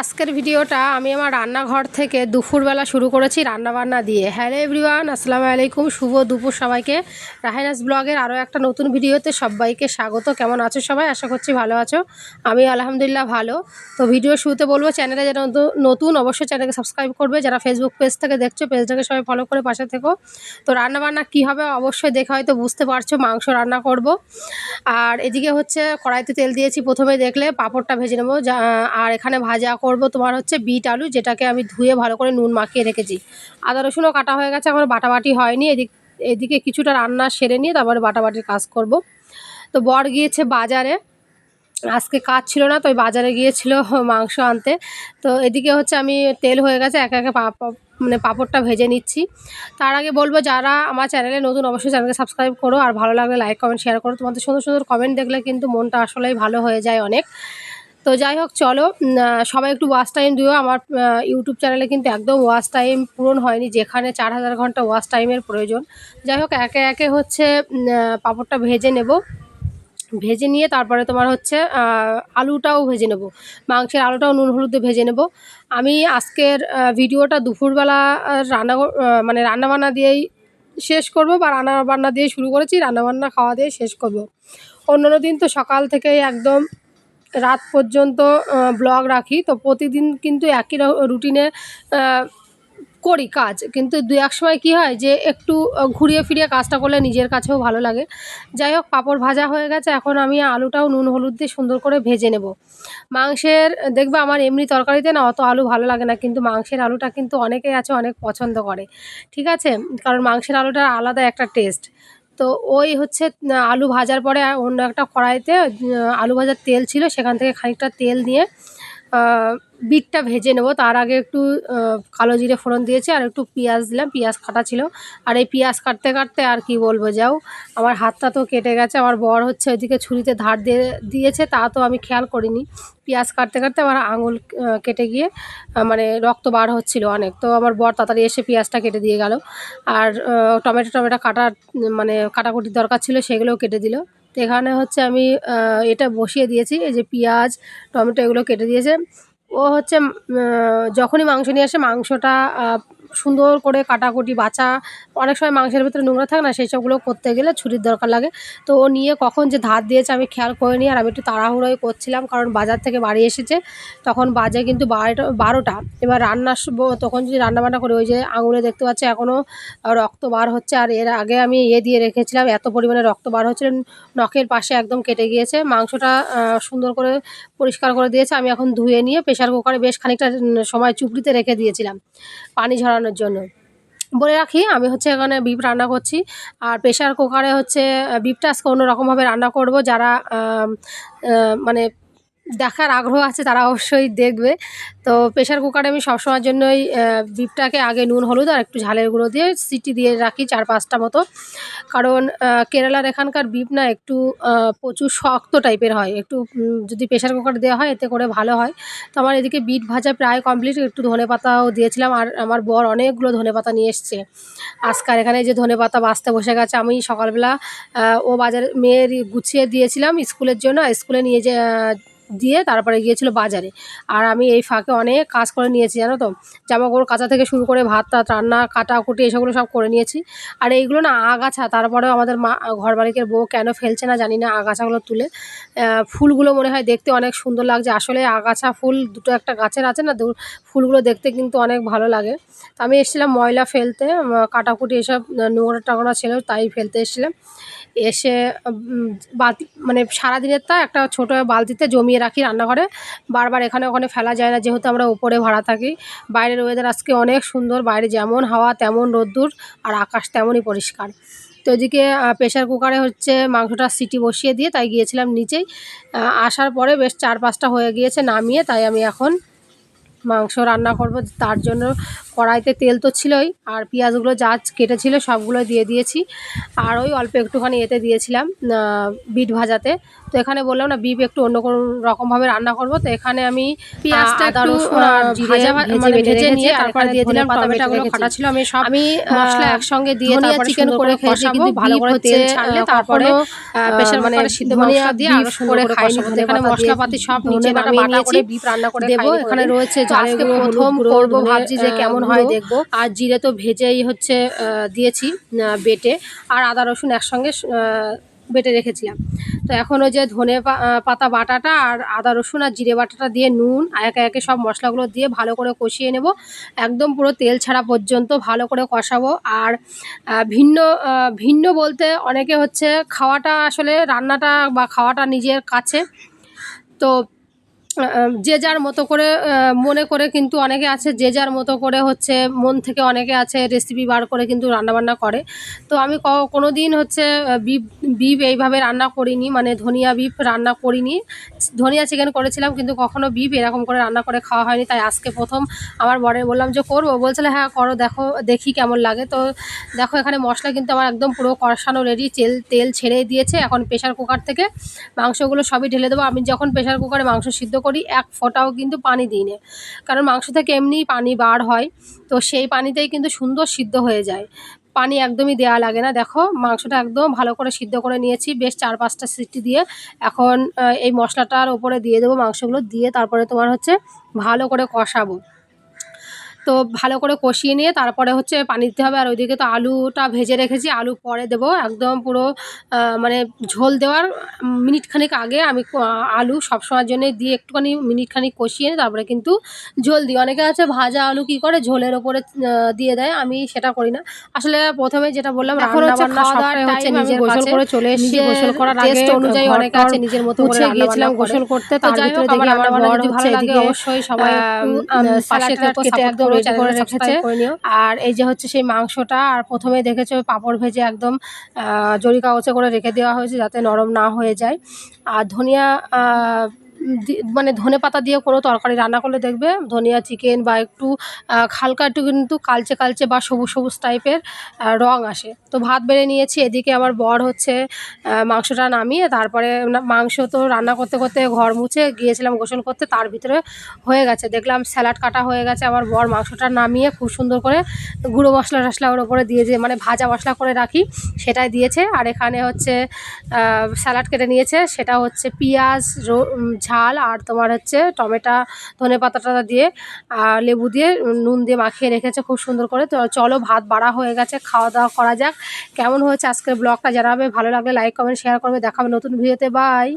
আজকের ভিডিওটা আমি আমার রান্নাঘর থেকে দুপুরবেলা শুরু করেছি রান্নাবান্না দিয়ে। হ্যালো এভরিওয়ান আসসালামু আলাইকুম, শুভ দুপুর সবাইকে। রাহেনাস ব্লগের আরও একটা নতুন ভিডিওতে সবাইকে স্বাগত। কেমন আছো সবাই? আশা করছি ভালো আছো। আমি আলহামদুলিল্লাহ ভালো। তো ভিডিও শুরুতে বলব, চ্যানেলে যারা নতু- নতুন অবশ্যই চ্যানেলকে সাবস্ক্রাইব করবে। যারা ফেসবুক পেজ থেকে দেখছ পেজটাকে সবাই ফলো করে পাশে থেকো। তো রান্নাবান্না কী হবে অবশ্যই দেখে হয়তো বুঝতে পারছ, মাংস রান্না করব। আর এদিকে হচ্ছে কড়াইতে তেল দিয়েছি প্রথমে দেখলে, পাঁপড়টা ভেজে নেব। আর এখানে ভাজা করব তোমার হচ্ছে বিট আলু, যেটাকে আমি ধুয়ে ভালো করে নুন মাখিয়ে রেখেছি। আদা রসুনও কাটা হয়ে গেছে আমার বাটাবাটি হয়নি। এদিক, এদিকে কিছুটা রান্না সেরে নিয়ে তারপরে বাটাবাটির কাজ করব। তো বর গিয়েছে বাজারে, আজকে কাজ ছিল না, তো বাজারে গিয়েছিল মাংস আনতে। তো এদিকে হচ্ছে আমি তেল হয়ে গেছে, একে একে মানে পাঁপড়টা ভেজে নিচ্ছি। তার আগে বলব, যারা আমার চ্যানেলে নতুন, অবশ্যই চ্যানেলকে সাবস্ক্রাইব করো, আর ভালো লাগলে লাইক, কমেন্ট শেয়ার করো। তোমাদের সুন্দর সুন্দর কমেন্ট দেখলে কিন্তু মনটা আসলেই ভালো হয়ে যায় অনেক। তো যাই হোক চলো সবাই একটু ওয়াচ টাইম দিও। আমার ইউটিউব চ্যানেলে কিন্তু একদম ওয়াচ টাইম পূরণ হয়নি, যেখানে চার হাজার ঘণ্টা ওয়াচ টাইমের প্রয়োজন। যাই হোক একে একে হচ্ছে পাঁপড়টা ভেজে নেব। ভেজে নিয়ে তারপরে তোমার হচ্ছে আলুটাও ভেজে নেব। মাংসের আলুটাও নুন হলুদ ভেজে নেব। আমি আজকের ভিডিওটা দুপুরবেলা রান্না মানে রান্নাবান্না দিয়েই শেষ করব বা রান্না বান্না দিয়ে শুরু করেছি, রান্নাবান্না খাওয়া দিয়ে শেষ করব। অন্যান্য দিন তো সকাল থেকেই একদম রাত পর্যন্ত ব্লগ রাখি। তো প্রতিদিন কিন্তু একই রুটিনে করি কাজ। কিন্তু দু এক সময় কী হয় যে, একটু ঘুরিয়ে ফিরিয়ে কাজটা করলে নিজের কাছেও ভালো লাগে। যাই হোক, পাঁপড় ভাজা হয়ে গেছে। এখন আমি আলুটাও নুন হলুদ দিয়ে সুন্দর করে ভেজে নেব। মাংসের, দেখবে আমার এমনি তরকারিতে না অত আলু ভালো লাগে না, কিন্তু মাংসের আলুটা কিন্তু অনেকেই আছে, অনেক পছন্দ করে। ঠিক আছে? কারণ মাংসের আলুটার আলাদা একটা টেস্ট তো ওই হচ্ছে আলু ভাজার পরে অন্য একটা কড়াইতে আলু ভাজার তেল ছিল সেখান থেকে খানিকটা তেল দিয়ে বিটটা ভেজে নেব। তার আগে একটু কালো জিরে ফোড়ন দিয়েছি আর একটু পেঁয়াজ দিলাম। পেঁয়াজ কাটা ছিল। আর এই পেঁয়াজ কাটতে কাটতে আর কি বলব, যাও। আমার হাতটা তো কেটে গেছে। আমার বর হচ্ছে ওইদিকে ছুরিতে ধার দিয়ে দিয়েছে, তা তো আমি খেয়াল করিনি। পেঁয়াজ কাটতে কাটতে আমার আঙুল কেটে গিয়ে মানে রক্ত বার হচ্ছিল অনেক। তো আমার বর তাড়াতাড়ি এসে পেঁয়াজটা কেটে দিয়ে গেল। আর টমেটো টমেটো কাটার মানে কাটাকুটির দরকার ছিল, সেগুলোও কেটে দিল। তো এখানে হচ্ছে আমি এটা বসিয়ে দিয়েছি, এই যে পেঁয়াজ, টমেটো এগুলো কেটে দিয়েছে। ও হচ্ছে যখনই মাংস নিয়ে আসে, মাংসটা সুন্দর করে কাটাকুটি, বাছা, অনেক সময় মাংসের ভিতরে নোংরা থাকে না, সেই সবগুলো করতে গেলে ছুরির দরকার লাগে। তো ও নিয়ে কখন যে ধার দিয়েছে আমি খেয়াল করিনি আর আমি একটু তাড়াহুড়োই করছিলাম কারণ বাজার থেকে বাড়ি এসেছে। তখন বাজে কিন্তু বারোটা বারোটা। এবার রান্নার সম- তখন যদি রান্নাবান্না করি, ওই যে আঙুলে দেখতে পাচ্ছি এখনও রক্ত বার হচ্ছে আর এর আগে আমি ইয়ে দিয়ে রেখেছিলাম, এত পরিমাণে রক্ত বার হচ্ছিল নখের পাশে একদম কেটে গিয়েছে। মাংসটা সুন্দর করে পরিষ্কার করে দিয়েছে। আমি এখন ধুয়ে নিয়ে প্রেশার কুকারে বেশ খানিকটা সময় চুপড়িতে রেখে দিয়েছিলাম। পানি ঝরানোর জন্য। বলে রাখি, আমি হচ্ছে এখানে বিপ রান্না করছি। আর প্রেশার কুকারে হচ্ছে বিপটা আজকে অন্যরকমভাবে রান্না করব। যারা মানে দেখার আগ্রহ আছে তারা অবশ্যই দেখবে। তো প্রেশার কুকারে আমি সবসময়ের জন্যই আহ, বিফটাকে আগে নুন হলুদ আর একটু ঝালের গুঁড়ো দিয়ে সিটি দিয়ে রাখি চার পাঁচটা মতো। কারণ কেরালার এখানকার বিফ না একটু প্রচুর শক্ত টাইপের হয়। একটু যদি প্রেশার কুকার দেওয়া হয় এতে করে ভালো হয়। তো আমার এদিকে বিট ভাজা প্রায় কমপ্লিট একটু ধনে পাতাও দিয়েছিলাম আর আমার বর অনেকগুলো ধনে পাতা নিয়ে এসছে। আজকাল এখানে যে ধনে পাতা বাঁচতে বসে গেছে আমি সকালবেলা ও বাজারে মেয়ের গুছিয়ে দিয়েছিলাম স্কুলের জন্য স্কুলে নিয়ে যে দিয়ে তারপরে গিয়েছিল বাজারে। আর আমি এই ফাঁকে অনেক কাজ করে নিয়েছি, জানো তো? জামা কাপড় কাচা থেকে শুরু করে ভাত টাত, রান্না কাটাকুটি এসবগুলো সব করে নিয়েছি। আর এইগুলো না আগাছা, তারপরেও আমাদের মা ঘর বাড়ির বউ কেন ফেলছে না জানি না আগাছাগুলো তুলে। ফুলগুলো মনে হয় দেখতে অনেক সুন্দর লাগছে। আসলে আগাছা ফুল দুটো একটা গাছের আছে না ফুলগুলো দেখতে কিন্তু অনেক ভালো লাগে। তো আমি এসেছিলাম ময়লা ফেলতে কাটাকুটি এসব নোংরা টাংরা ছিল তাই ফেলতে এসেছিলাম। এসে বালতি মানে সারাদিনের তা একটা ছোটো বালতিতে জমিয়ে রাখি রান্নাঘরে। বারবার এখানে ওখানে ফেলা যায় না, যেহেতু আমরা উপরে ভাড়া থাকি। বাইরের ওয়েদার আজকে অনেক সুন্দর, বাইরে যেমন হাওয়া তেমন রোদ্দুর আর আকাশ তেমনই পরিষ্কার। তো এদিকে প্রেশার কুকারে হচ্ছে মাংসটা সিটি বসিয়ে দিয়ে তাই গিয়েছিলাম নিচেই। আসার পরে বেশ চার পাঁচটা হয়ে গিয়েছে নামিয়ে, তাই আমি এখন মাংস রান্না করব। তার জন্য কড়াইতে তেল তো ছিলই আর পেঁয়াজগুলো যা কেটেছিল সবগুলো দিয়ে দিয়েছি। আর ওই অল্প একটুখানি এতে দিয়েছিলাম বিট ভাজাতে। তো এখানে বললাম না বিপ একটু অন্য কোনো রকমভাবে রান্না করব। তো এখানে আমি পেঁয়াজটা একটু, ভাজা মানে ভেজে নিয়ে তারপরে দিয়ে দিলাম টমেটোগুলো কাটা ছিল আমি সব আমি মশলা একসঙ্গে দিয়ে তারপরে চিকেন করে খেয়েছি, কিন্তু ভালো করে তেল ছাড়লে তারপরে প্রেশার মানে সিদ্ধ মশলা দিয়ে আরও সুন্দর করে খাইনি। কষাবো, এখানে মশলাপাতি সব নিচে বাটা নামিয়ে বাটা করে নিয়েছি। beef রান্না করে দেবো এখানে রয়েছে আজকে প্রথম গুঁড়ো, ভাবছি যে কেমন হয়। দেখব। আর জিরে তো ভেজেই হচ্ছে আহ, দিয়েছি বেটে। আর আদা রসুন একসঙ্গে বেটে রেখেছিলাম তো এখন ওই যে ধনে পাতা বাটাটা আর আদা রসুন আর জিরে বাটাটা দিয়ে নুন একে একে সব মশলাগুলো দিয়ে ভালো করে কষিয়ে নেব। একদম পুরো তেল ছাড়া পর্যন্ত ভালো করে কষাবো। আর ভিন্ন ভিন্ন বলতে অনেকে হচ্ছে খাওয়াটা আসলে রান্নাটা বা খাওয়াটা নিজের কাছে। তো যে যার মতো করে মনে করে কিন্তু অনেকে আছে, যে যার মতো করে হচ্ছে মন থেকে অনেকে আছে রেসিপি বার করে কিন্তু রান্নাবান্না করে। তো আমি কোনো দিন হচ্ছে বিপ বিপ এইভাবে রান্না করিনি মানে ধনিয়া বিপ রান্না করিনি। ধনিয়া চিকেন করেছিলাম, কিন্তু কখনো বিপ এরকম করে রান্না করে খাওয়া হয়নি। তাই আজকে প্রথম আমার বরের বললাম যে, করব? বলছিল হ্যাঁ করো, দেখো, দেখি কেমন লাগে। তো দেখো, এখানে মশলা কিন্তু আমার একদম পুরো কষানো রেডি তেল তেল ছেড়ে দিয়েছে। এখন প্রেশার কুকার থেকে মাংসগুলো সবই ঢেলে দেবো। আমি যখন প্রেশার কুকারে মাংস সিদ্ধ করি, এক ফোঁটাও কিন্তু পানি দিই না। কারণ মাংস থেকে এমনি পানি বার হয়, তো সেই পানিতেই কিন্তু সুন্দর সিদ্ধ হয়ে যায়। পানি একদমই দেওয়া লাগে না। দেখো, মাংসটা একদম ভালো করে সিদ্ধ করে নিয়েছি, বেশ চার পাঁচটা সিটি দিয়ে। এখন এই মশলাটার ওপরে দিয়ে দেবো মাংসগুলো, দিয়ে তারপরে তোমার হচ্ছে ভালো করে কষাবো। তো ভালো করে কষিয়ে নিয়ে তারপরে হচ্ছে পানি দিতে হবে। আর ওইদিকে তো আলুটা ভেজে রেখেছি আলু পরে দেবো। একদম পুরো মানে ঝোল দেওয়ার মিনিট খানিক আগে আমি আলু সবসময়ের জন্য দিয়ে একটুখানি মিনিট খানিক কষিয়ে নিই তারপরে কিন্তু ঝোল দিই। অনেকে আছে ভাজা আলু কি করে ঝোলের ওপরে দিয়ে দেয়। আমি সেটা করি না। আসলে প্রথমে যেটা বললাম এখন হচ্ছে খাওয়া দাওয়ার হচ্ছে নিজের গোসল করে চলে এসেছি। গোসল করার আগে অনুযায়ী অনেকে আছে নিজের মতো করে গিয়েছিলাম গোসল করতে, তো যাই হোক আমার ভালো লাগে অবশ্যই সবাই পাশে থেকো, একদম করে রেখেছে। আর এই যে হচ্ছে সেই মাংসটা আর প্রথমে দেখেছ পাঁপড় ভেজে একদম আহ, জরি কাগজে করে রেখে দেওয়া হয়েছে যাতে নরম না হয়ে যায় আর ধনিয়া মানে ধনে পাতা দিয়ে কোনো তরকারি রান্না করলে দেখবে ধনিয়া, চিকেন বা একটু হালকা একটু কিন্তু কালচে কালচে বা সবুজ সবুজ টাইপের রং আসে। তো ভাত বেড়ে নিয়েছি, এদিকে আমার বর হচ্ছে মাংসটা নামিয়ে তারপরে মাংস তো রান্না করতে করতে ঘর মুছে গিয়েছিলাম গোসল করতে, তার ভিতরে হয়ে গেছে। দেখলাম স্যালাড কাটা হয়ে গেছে, আমার বর মাংসটা নামিয়ে খুব সুন্দর করে গুঁড়ো মশলা টশলা ওর ওপরে দিয়ে দিয়ে মানে ভাজা মশলা করে রাখি, সেটাই দিয়েছে। আর এখানে হচ্ছে স্যালাড কেটে নিয়েছে, সেটা হচ্ছে পেঁয়াজ ঝাল আর তোমার হচ্ছে টমেটা, ধনে পাতাটা দিয়ে আর লেবু দিয়ে নুন দিয়ে মাখিয়ে রেখেছে খুব সুন্দর করে। তো চলো ভাত বাড়া হয়ে গেছে, খাওয়া দাওয়া করা যাক। কেমন হয়েছে আজকের ব্লগটা জানাবে, ভালো লাগলে লাইক কমেন্ট শেয়ার করবে। দেখাবে নতুন ভিডিওতে বাই